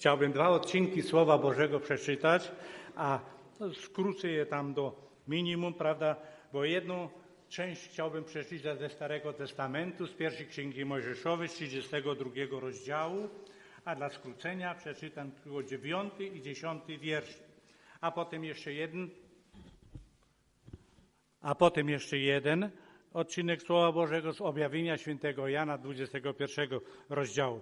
chciałbym dwa odcinki Słowa Bożego przeczytać, a skrócę je tam do minimum, prawda? Bo jedną część chciałbym przeczytać ze Starego Testamentu, z pierwszej Księgi Mojżeszowej, z 32 rozdziału, a dla skrócenia przeczytam tylko 9 i 10 wiersz. A potem jeszcze jeden, a potem jeszcze jeden odcinek Słowa Bożego z objawienia świętego Jana 21 rozdziału.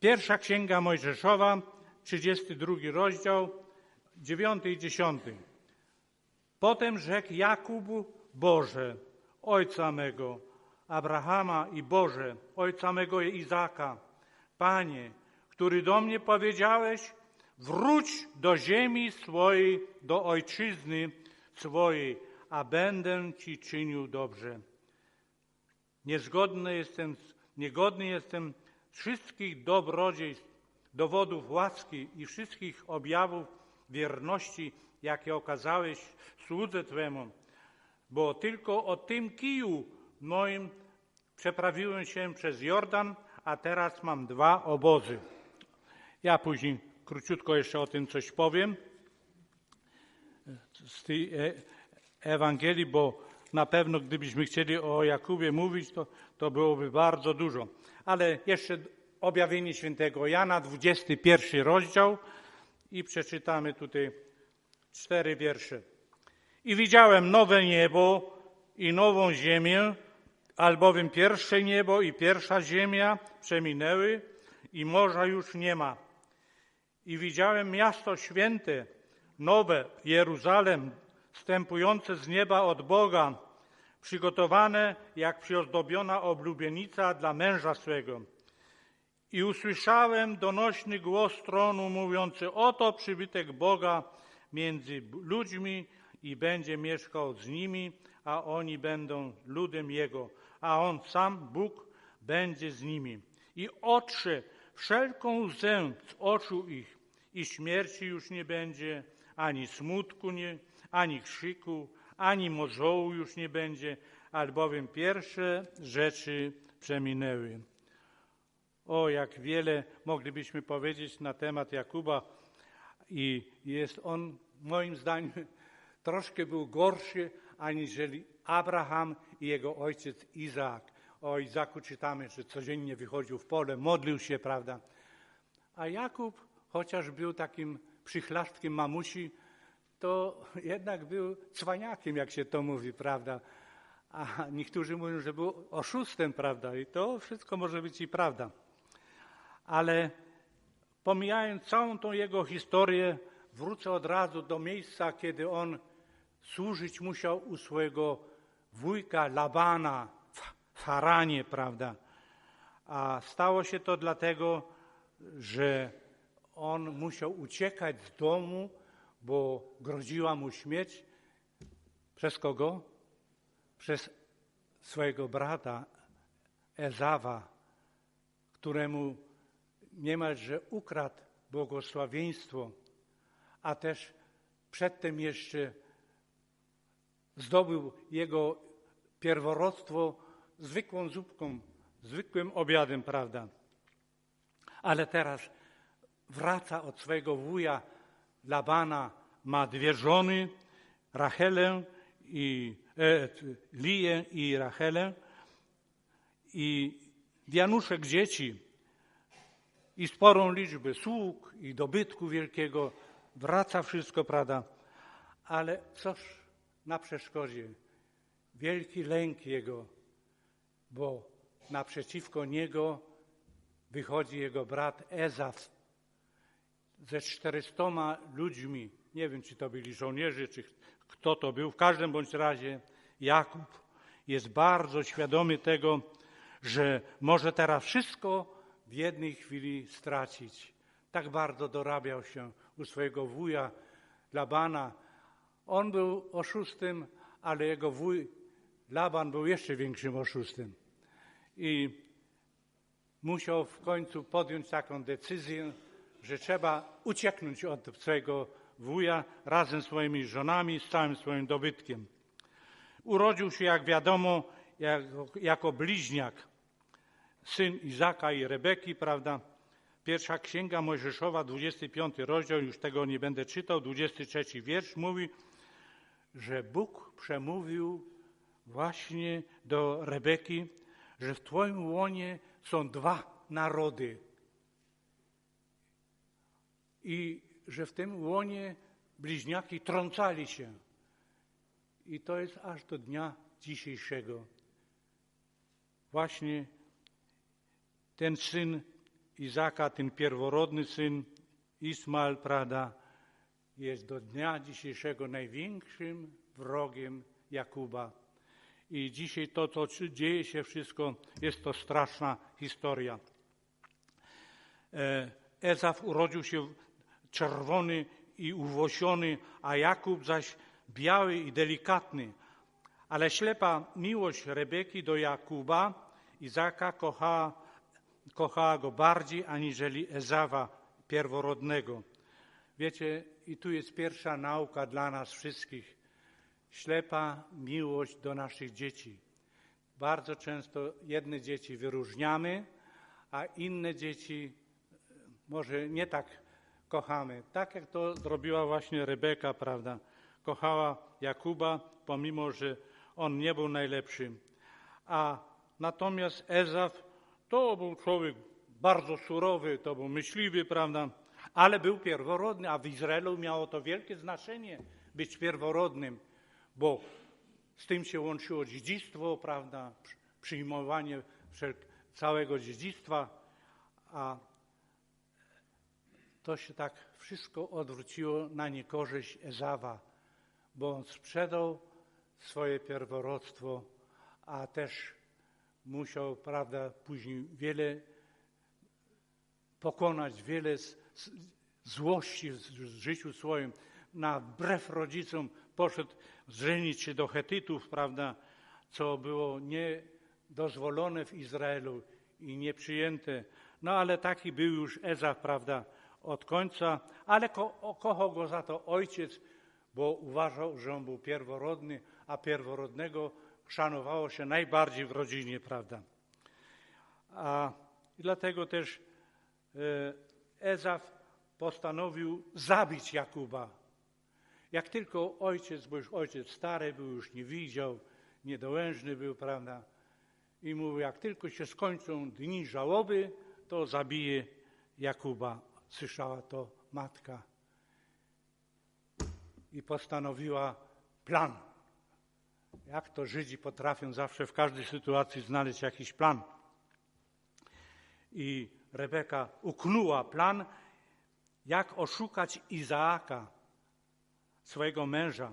Pierwsza Księga Mojżeszowa, 32 rozdział, 9 i 10. Potem rzekł Jakub Boże, ojca mego, Abrahama i Boże, ojca mego Izaka, Panie, który do mnie powiedziałeś, wróć do ziemi swojej, do ojczyzny swojej, a będę Ci czynił dobrze. Niezgodny jestem, niegodny jestem wszystkich dobrodziejstw, dowodów łaski i wszystkich objawów wierności, jakie okazałeś słudze Twemu, bo tylko o tym kiju moim przeprawiłem się przez Jordan, a teraz mam dwa obozy. Ja później króciutko jeszcze o tym coś powiem z tej Ewangelii, bo na pewno gdybyśmy chcieli o Jakubie mówić, to, to byłoby bardzo dużo. Ale jeszcze objawienie świętego Jana, 21 rozdział i przeczytamy tutaj cztery wiersze. I widziałem nowe niebo i nową ziemię, albowiem pierwsze niebo i pierwsza ziemia przeminęły i morza już nie ma. I widziałem miasto święte, nowe Jeruzalem, wstępujące z nieba od Boga, przygotowane jak przyozdobiona oblubienica dla męża swego. I usłyszałem donośny głos tronu mówiący, oto przybytek Boga między ludźmi i będzie mieszkał z nimi, a oni będą ludem Jego, a On sam, Bóg, będzie z nimi. I otrze wszelką łzę z oczu ich i śmierci już nie będzie, ani smutku, nie, ani krzyku, ani mozołu już nie będzie, albowiem pierwsze rzeczy przeminęły. O, jak wiele moglibyśmy powiedzieć na temat Jakuba i jest on, moim zdaniem, troszkę był gorszy aniżeli Abraham i jego ojciec Izaak. O Izaku czytamy, że codziennie wychodził w pole, modlił się, prawda? A Jakub, chociaż był takim przychlasztkiem mamusi, to jednak był cwaniakiem, jak się to mówi, prawda? A niektórzy mówią, że był oszustem, prawda? I to wszystko może być i prawda. Ale pomijając całą tą jego historię, wrócę od razu do miejsca, kiedy on służyć musiał u swojego wujka Labana w Haranie, prawda? A stało się to dlatego, że on musiał uciekać z domu, bo groziła mu śmierć. Przez kogo? Przez swojego brata Ezawa, któremu niemalże ukradł błogosławieństwo, a też przedtem jeszcze zdobył jego pierworodstwo zwykłą zupką, zwykłym obiadem, prawda? Ale teraz wraca od swojego wuja Labana, ma dwie żony, Rachelę i e, Liję i Rachelę i wianuszek dzieci i sporą liczbę sług i dobytku wielkiego. Wraca wszystko, prawda? Ale coś na przeszkodzie. Wielki lęk jego, bo naprzeciwko niego wychodzi jego brat Ezaf ze czterystoma ludźmi. Nie wiem, czy to byli żołnierze, czy kto to był. W każdym bądź razie Jakub jest bardzo świadomy tego, że może teraz wszystko w jednej chwili stracić. Tak bardzo dorabiał się u swojego wuja Labana. On był oszustem, ale jego wuj Laban był jeszcze większym oszustem. I musiał w końcu podjąć taką decyzję, że trzeba ucieknąć od swojego wuja razem z swoimi żonami, z całym swoim dobytkiem. Urodził się, jak wiadomo, jako, jako bliźniak, syn Izaka i Rebeki, prawda? Pierwsza Księga Mojżeszowa, 25 rozdział, już tego nie będę czytał, 23 wiersz mówi, że Bóg przemówił właśnie do Rebeki, że w Twoim łonie są dwa narody. I że w tym łonie bliźniaki trącali się. I to jest aż do dnia dzisiejszego. Właśnie ten syn Izaka, ten pierworodny syn Ismael, prawda, jest do dnia dzisiejszego największym wrogiem Jakuba. I dzisiaj to, co dzieje się wszystko, jest to straszna historia. E, Ezaf urodził się czerwony i uwłosiony, a Jakub zaś biały i delikatny. Ale ślepa miłość Rebeki do Jakuba, Izaka kochała, kochała go bardziej aniżeli Ezawa pierworodnego. Wiecie, i tu jest pierwsza nauka dla nas wszystkich. Ślepa miłość do naszych dzieci. Bardzo często jedne dzieci wyróżniamy, a inne dzieci e, może nie tak kochamy. Tak jak to zrobiła właśnie Rebeka, prawda? Kochała Jakuba, pomimo że on nie był najlepszy. A natomiast Ezaf to był człowiek bardzo surowy, to był myśliwy, prawda? Ale był pierworodny, a w Izraelu miało to wielkie znaczenie być pierworodnym, bo z tym się łączyło dziedzictwo, prawda? Przyjmowanie całego dziedzictwa, a to się tak wszystko odwróciło na niekorzyść Ezawa, bo on sprzedał swoje pierworodstwo, a też musiał, prawda, później wiele pokonać, wiele złości w życiu swoim. Na wbrew rodzicom poszedł żenić się do Hetytów, prawda, co było niedozwolone w Izraelu i nieprzyjęte. No ale taki był już Ezaf, prawda, od końca, ale ko kochał go za to ojciec, bo uważał, że on był pierworodny, a pierworodnego szanowało się najbardziej w rodzinie, prawda? A dlatego też e, Ezaf postanowił zabić Jakuba. Jak tylko ojciec, bo już ojciec stary był, już nie widział, niedołężny był, prawda? I mówił, jak tylko się skończą dni żałoby, to zabije Jakuba. Słyszała to matka i postanowiła plan. Jak to Żydzi potrafią zawsze w każdej sytuacji znaleźć jakiś plan. I Rebeka uknuła plan, jak oszukać Izaaka, swojego męża,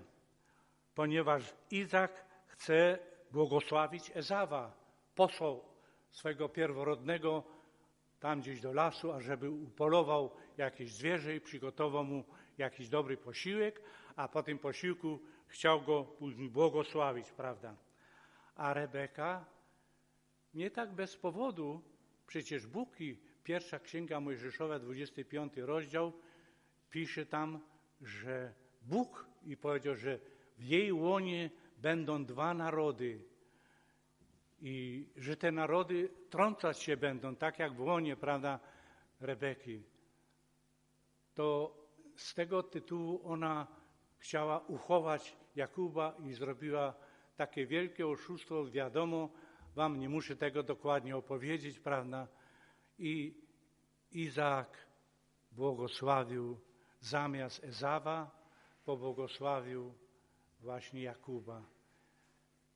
ponieważ Izak chce błogosławić Ezawa. Posłał swojego pierworodnego tam gdzieś do lasu, ażeby upolował jakieś zwierzę i przygotował mu jakiś dobry posiłek, a po tym posiłku chciał go później błogosławić, prawda? A Rebeka nie tak bez powodu, przecież Bóg i pierwsza księga Mojżeszowa, 25 rozdział, pisze tam, że Bóg i powiedział, że w jej łonie będą dwa narody, i że te narody trącać się będą, tak jak w łonie, prawda, Rebeki. To z tego tytułu ona chciała uchować Jakuba i zrobiła takie wielkie oszustwo, wiadomo, wam nie muszę tego dokładnie opowiedzieć, prawda? I Izaak błogosławił zamiast Ezawa, pobłogosławił właśnie Jakuba.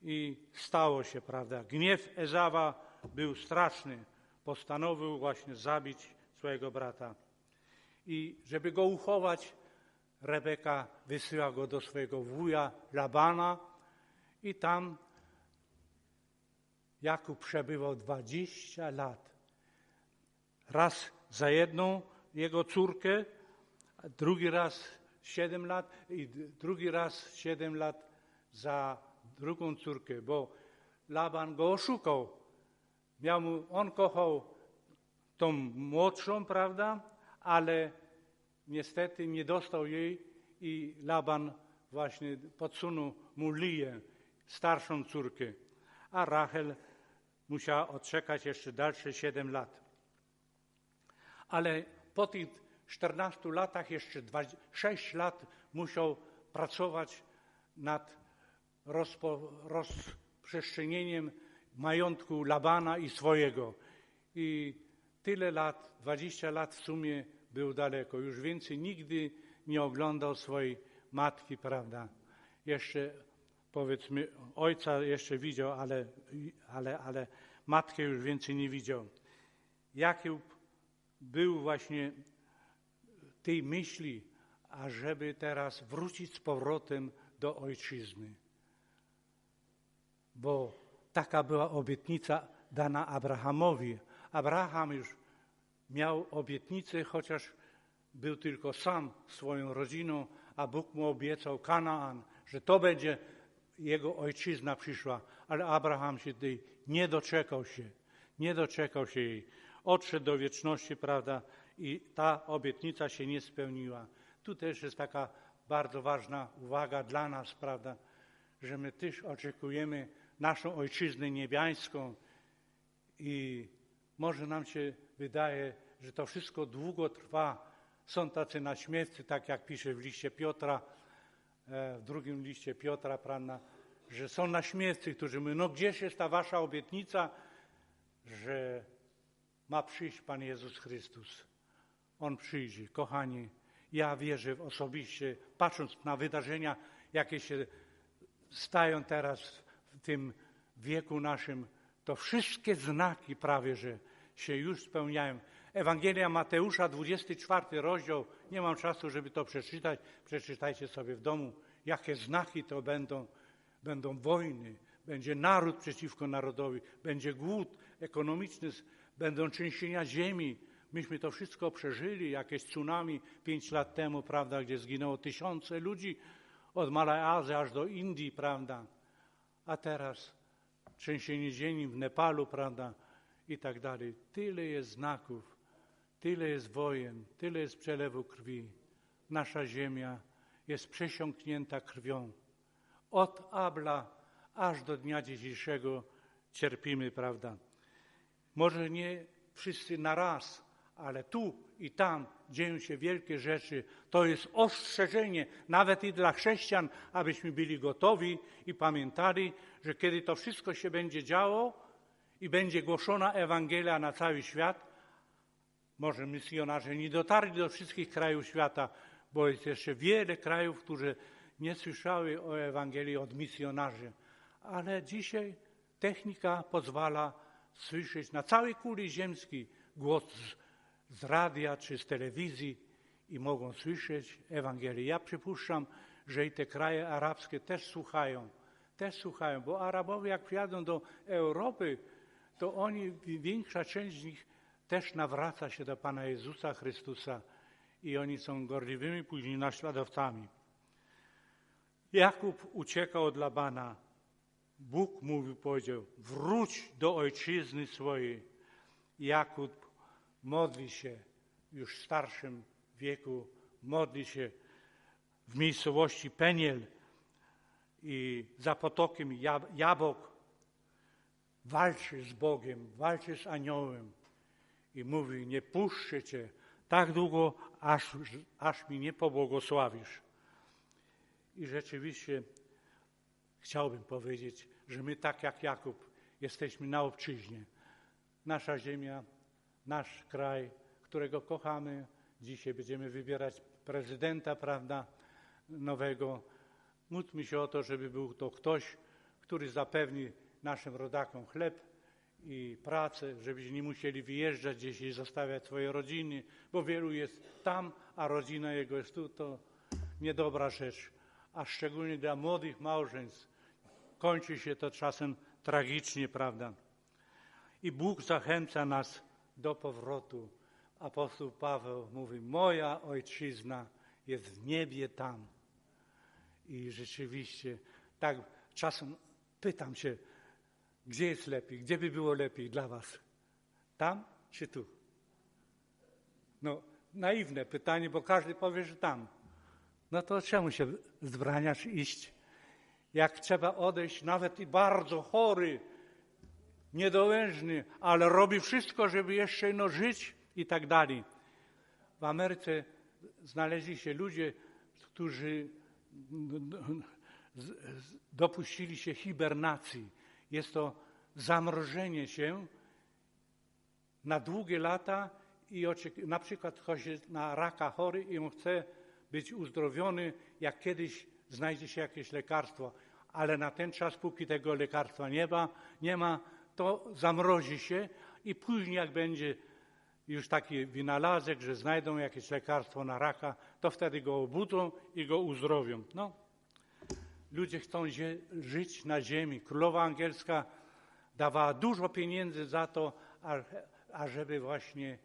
I stało się, prawda? Gniew Ezawa był straszny. Postanowił właśnie zabić swojego brata. I żeby go uchować, Rebeka wysyła go do swojego wuja Labana i tam Jakub przebywał 20 lat. Raz za jedną jego córkę, drugi raz 7 lat i drugi raz 7 lat za drugą córkę, bo Laban go oszukał. Miał mu, on kochał tą młodszą, prawda, ale niestety nie dostał jej i Laban właśnie podsunął mu Liję, starszą córkę, a Rachel musiała odczekać jeszcze dalsze siedem lat. ale po tych 14 latach jeszcze 6 lat musiał pracować nad rozpo, rozprzestrzenieniem majątku Labana i swojego. I tyle lat, 20 lat w sumie był daleko. Już więcej nigdy nie oglądał swojej matki, prawda? Jeszcze powiedzmy, ojca jeszcze widział, ale, ale, ale matkę już więcej nie widział. Jakub był właśnie tej myśli, ażeby teraz wrócić z powrotem do ojczyzny. Bo taka była obietnica dana Abrahamowi. Abraham już miał obietnicę, chociaż był tylko sam swoją rodziną, a Bóg mu obiecał Kanaan, że to będzie jego ojczyzna przyszła, ale Abraham się tej nie doczekał się, nie doczekał się jej. Odszedł do wieczności, prawda, i ta obietnica się nie spełniła. Tu też jest taka bardzo ważna uwaga dla nas, prawda, że my też oczekujemy naszą ojczyznę niebiańską i może nam się wydaje, że to wszystko długo trwa. Są tacy naśmiewcy, tak jak pisze w liście Piotra, e, w drugim liście Piotra, prawda, że są naśmiewcy, którzy mówią, no gdzież jest ta wasza obietnica, że ma przyjść Pan Jezus Chrystus. On przyjdzie. Kochani, ja wierzę osobiście, patrząc na wydarzenia, jakie się stają teraz w tym wieku naszym, to wszystkie znaki prawie, że się już spełniają. Ewangelia Mateusza, 24 rozdział, nie mam czasu, żeby to przeczytać, przeczytajcie sobie w domu, jakie znaki to będą. Będą wojny, będzie naród przeciwko narodowi, będzie głód ekonomiczny, będą trzęsienia ziemi. Myśmy to wszystko przeżyli, jakieś tsunami pięć lat temu, prawda, gdzie zginęło tysiące ludzi od Malayazy aż do Indii, prawda. A teraz trzęsienie ziemi w Nepalu, prawda, i tak dalej. Tyle jest znaków, tyle jest wojen, tyle jest przelewu krwi. Nasza ziemia jest przesiąknięta krwią. Od Abla aż do dnia dzisiejszego cierpimy, prawda? Może nie wszyscy na raz, ale tu i tam dzieją się wielkie rzeczy. To jest ostrzeżenie nawet i dla chrześcijan, abyśmy byli gotowi i pamiętali, że kiedy to wszystko się będzie działo i będzie głoszona Ewangelia na cały świat, może misjonarze nie dotarli do wszystkich krajów świata, bo jest jeszcze wiele krajów, które nie słyszały o Ewangelii od misjonarzy. Ale dzisiaj technika pozwala słyszeć na całej kuli ziemskiej głos z, radia czy z telewizji i mogą słyszeć Ewangelię. Ja przypuszczam, że i te kraje arabskie też słuchają, też słuchają, bo Arabowie jak przyjadą do Europy, to oni, większa część z nich też nawraca się do Pana Jezusa Chrystusa i oni są gorliwymi później naśladowcami. Jakub uciekał od Labana. Bóg mówił, powiedział, wróć do ojczyzny swojej. Jakub modli się już w starszym wieku, modli się w miejscowości Peniel i za potokiem Jabok walczy z Bogiem, walczy z aniołem i mówi, nie puszczę Cię tak długo, aż, aż mi nie pobłogosławisz. I rzeczywiście chciałbym powiedzieć, że my tak jak Jakub jesteśmy na obczyźnie. Nasza ziemia, nasz kraj, którego kochamy. Dzisiaj będziemy wybierać prezydenta, prawda, nowego. Módlmy się o to, żeby był to ktoś, który zapewni naszym rodakom chleb i pracę, żebyśmy nie musieli wyjeżdżać gdzieś i zostawiać swoje rodziny, bo wielu jest tam, a rodzina jego jest tu, to niedobra rzecz a szczególnie dla młodych małżeństw, kończy się to czasem tragicznie, prawda? I Bóg zachęca nas do powrotu. Apostoł Paweł mówi: Moja ojczyzna jest w niebie tam. I rzeczywiście, tak czasem pytam się, gdzie jest lepiej, gdzie by było lepiej dla Was? Tam czy tu? No, naiwne pytanie, bo każdy powie, że tam no to czemu się zbraniasz iść? Jak trzeba odejść, nawet i bardzo chory, niedołężny, ale robi wszystko, żeby jeszcze no żyć i tak dalej. w Ameryce znaleźli się ludzie, którzy z- z- dopuścili się hibernacji. Jest to zamrożenie się na długie lata i na przykład ktoś jest na raka chory i on chce być uzdrowiony, jak kiedyś znajdzie się jakieś lekarstwo, ale na ten czas, póki tego lekarstwa nie ma, nie ma to zamrozi się i później jak będzie już taki wynalazek, że znajdą jakieś lekarstwo na raka, to wtedy go obudzą i go uzdrowią. No, ludzie chcą żyć na ziemi. Królowa angielska dawała dużo pieniędzy za to, ażeby właśnie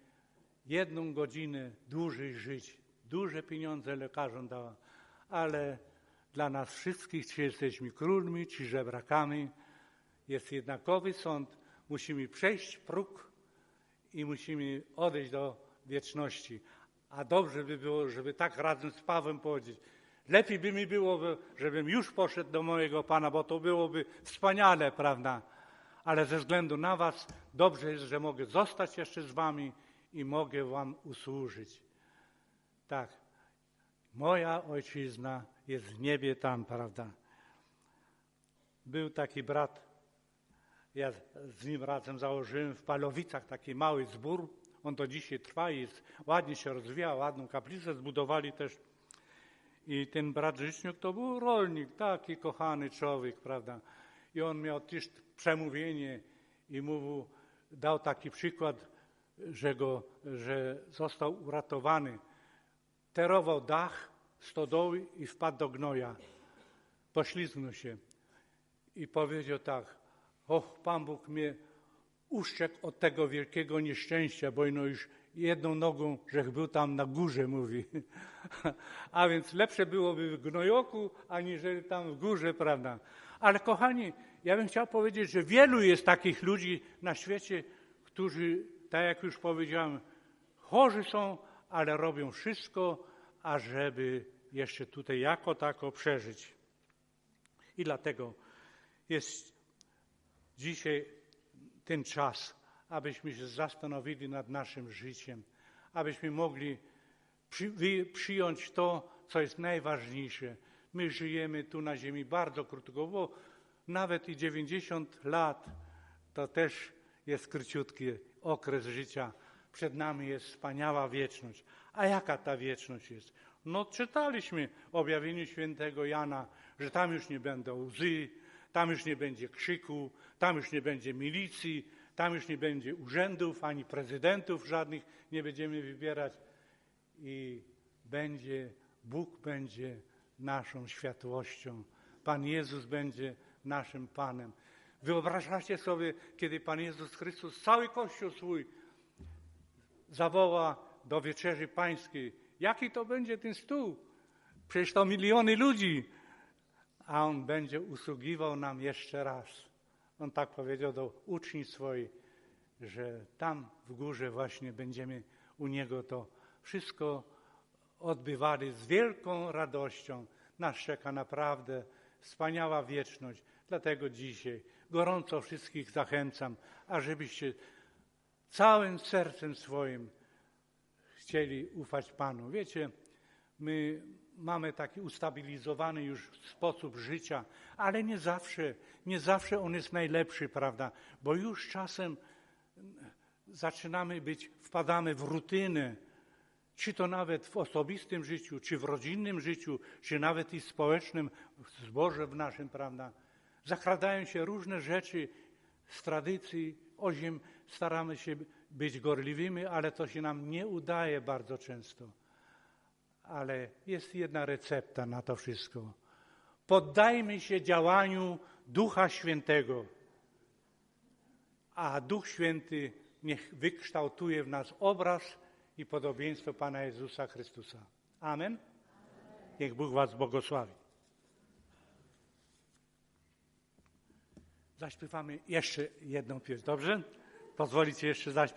jedną godzinę dłużej żyć. Duże pieniądze lekarzom dała, ale dla nas wszystkich, czy jesteśmy królmi, czy żebrakami, jest jednakowy sąd. Musimy przejść próg i musimy odejść do wieczności. A dobrze by było, żeby tak razem z Pawłem powiedzieć. Lepiej by mi było, by- żebym już poszedł do mojego Pana, bo to byłoby wspaniale, prawda? Ale ze względu na Was dobrze jest, że mogę zostać jeszcze z Wami i mogę Wam usłużyć. Tak. Moja ojczyzna jest w niebie tam, prawda? Był taki brat, ja z nim razem założyłem w Palowicach taki mały zbór. On do dzisiaj trwa i ładnie się rozwija, ładną kaplicę zbudowali też. I ten brat Żyśniuk to był rolnik, taki kochany człowiek, prawda? I on miał też przemówienie i mówił, dał taki przykład, że, go, że został uratowany. Terował dach stodoły i wpadł do gnoja. Poślizgnął się i powiedział tak, och, Pan Bóg mnie uszczekł od tego wielkiego nieszczęścia, bo no już jedną nogą, żech był tam na górze, mówi. A więc lepsze byłoby w gnojoku, aniżeli tam w górze, prawda? Ale kochani, ja bym chciał powiedzieć, że wielu jest takich ludzi na świecie, którzy, tak jak już powiedziałem, chorzy są, ale robią wszystko, ażeby jeszcze tutaj jako tako przeżyć. I dlatego jest dzisiaj ten czas, abyśmy się zastanowili nad naszym życiem, abyśmy mogli przy, przyjąć to, co jest najważniejsze. My żyjemy tu na ziemi bardzo krótko, bo nawet i 90 lat to też jest króciutki okres życia. Przed nami jest wspaniała wieczność. A jaka ta wieczność jest? No czytaliśmy w objawieniu świętego Jana, że tam już nie będą łzy, tam już nie będzie krzyku, tam już nie będzie milicji, tam już nie będzie urzędów, ani prezydentów żadnych nie będziemy wybierać i będzie, Bóg będzie naszą światłością. Pan Jezus będzie naszym Panem. Wyobrażacie sobie, kiedy Pan Jezus Chrystus cały Kościół swój zawoła do wieczerzy pańskiej. Jaki to będzie ten stół? Przecież to miliony ludzi. A On będzie usługiwał nam jeszcze raz. On tak powiedział do uczniów swoich, że tam w górze właśnie będziemy u Niego to wszystko odbywali z wielką radością. Nas czeka naprawdę wspaniała wieczność. Dlatego dzisiaj gorąco wszystkich zachęcam, ażebyście całym sercem swoim chcieli ufać Panu. Wiecie, my mamy taki ustabilizowany już sposób życia, ale nie zawsze, nie zawsze on jest najlepszy, prawda? Bo już czasem zaczynamy być, wpadamy w rutynę, czy to nawet w osobistym życiu, czy w rodzinnym życiu, czy nawet i społecznym, w zborze w naszym, prawda? Zakradają się różne rzeczy z tradycji, oziem staramy się być gorliwymi, ale to się nam nie udaje bardzo często. Ale jest jedna recepta na to wszystko. Poddajmy się działaniu Ducha Świętego, a Duch Święty niech wykształtuje w nas obraz i podobieństwo Pana Jezusa Chrystusa. Amen. Niech Bóg Was błogosławi. Zaśpiewamy jeszcze jedną pieśń, dobrze? Pozwolicie jeszcze zaśpiewać?